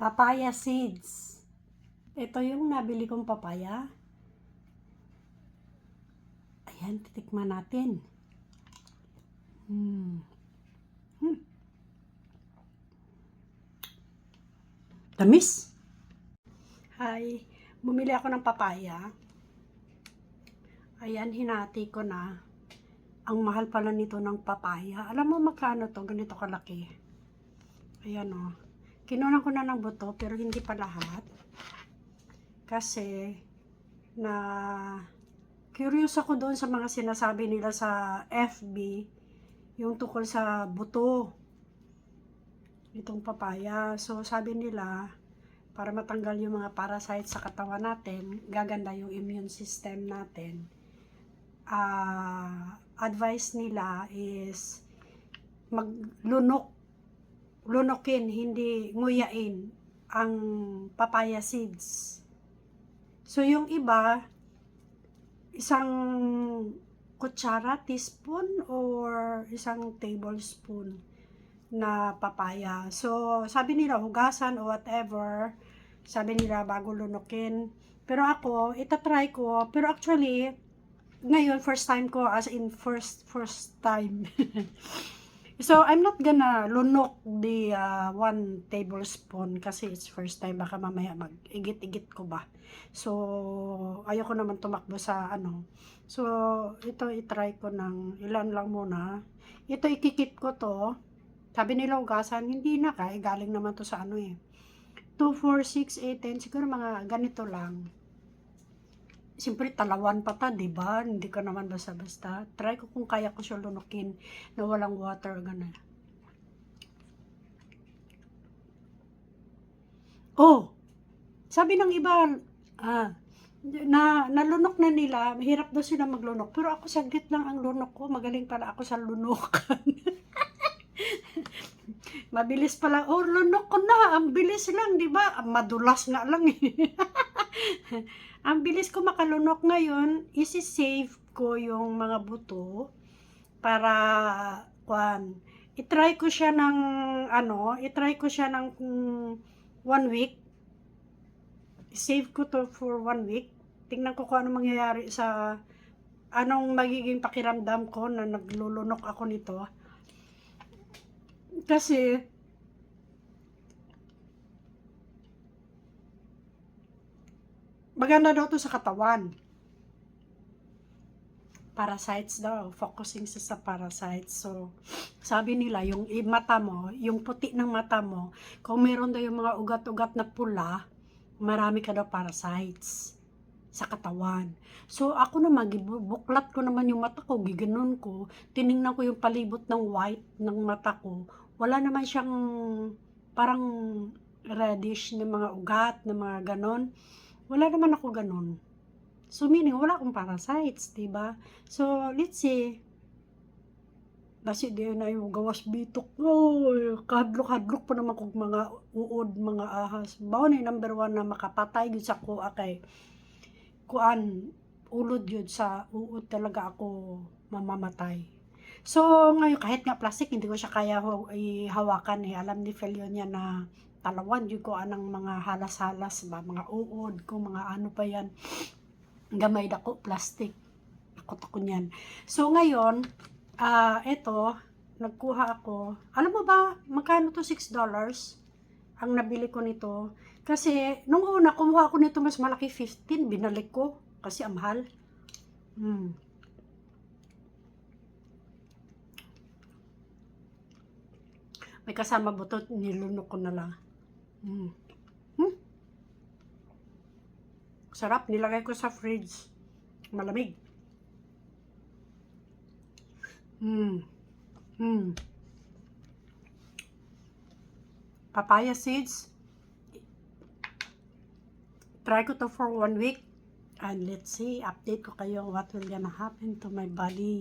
Papaya seeds. Ito yung nabili kong papaya. Ayan, titikman natin. Hmm. Hmm. Tamis. Hi. Bumili ako ng papaya. Ayan, hinati ko na. Ang mahal pala nito ng papaya. Alam mo magkano to? Ganito kalaki. Ayan o. Kinunan ko na ng buto pero hindi pa lahat. Kasi na curious ako doon sa mga sinasabi nila sa FB yung tukol sa buto itong papaya. So sabi nila para matanggal yung mga parasites sa katawan natin, gaganda yung immune system natin. Ah, advice nila is maglunok lunokin, hindi nguyain ang papaya seeds. So, yung iba, isang kutsara, teaspoon, or isang tablespoon na papaya. So, sabi nila, hugasan o whatever. Sabi nila, bago lunokin. Pero ako, itatry ko. Pero actually, ngayon, first time ko, as in first, first time. So, I'm not gonna lunok the uh, one tablespoon kasi it's first time. Baka mamaya mag-igit-igit ko ba. So, ayoko naman tumakbo sa ano. So, ito itry ko ng ilan lang muna. Ito ikikip ko to. Sabi nila ugasan, hindi na kaya. Galing naman to sa ano eh. 2, 4, 6, 8, 10. Siguro mga ganito lang. Siyempre, talawan pa ta, di ba? Hindi ka naman basta-basta. Try ko kung kaya ko siya lunukin na walang water, gano'n. Oh! Sabi ng iba, ah, na nalunok na nila, mahirap daw sila maglunok. Pero ako saglit lang ang lunok ko, magaling pala ako sa lunokan. Mabilis pala, oh, lunok ko na, ang bilis lang, di ba? Madulas nga lang eh. ang bilis ko makalunok ngayon, isi-save ko yung mga buto para, kwan, itry ko siya ng, ano, itry ko siya ng mm, one week. Save ko to for one week. Tingnan ko kung ano mangyayari sa, anong magiging pakiramdam ko na naglulunok ako nito. Kasi, maganda daw to sa katawan. Parasites daw, focusing sa, sa parasites. So, sabi nila, yung mata mo, yung puti ng mata mo, kung meron daw yung mga ugat-ugat na pula, marami ka daw parasites sa katawan. So, ako naman, buklat ko naman yung mata ko, giganon ko, tiningnan ko yung palibot ng white ng mata ko, wala naman siyang parang reddish na mga ugat, na mga ganon. Wala naman ako ganon. So, meaning, wala akong parasites, diba? So, let's say, kasi di na yung gawas bitok. Oh, kadlok-kadlok pa naman kong mga uod, mga ahas. Bao ni number one na makapatay yun sa kuha kay kuan ulod yun sa uod talaga ako mamamatay. So, ngayon, kahit nga plastic, hindi ko siya kaya ho, ihawakan eh. Alam ni Fel yun yan na talawan yun ko anang mga halas-halas ba, mga uod ko, mga ano pa yan. Gamay dako, plastic. Takot ako niyan. So, ngayon, ah eto, nagkuha ako. Alam mo ba, magkano to? $6 ang nabili ko nito. Kasi, nung una, kumuha ako nito mas malaki, 15. Binalik ko. Kasi ang mahal. Hmm. May kasama buto, nilunok ko na lang. Hmm. Hmm. Sarap, nilagay ko sa fridge. Malamig. Hmm. Hmm. Papaya seeds. Try ko to for one week. And let's see, update ko kayo what will gonna happen to my body.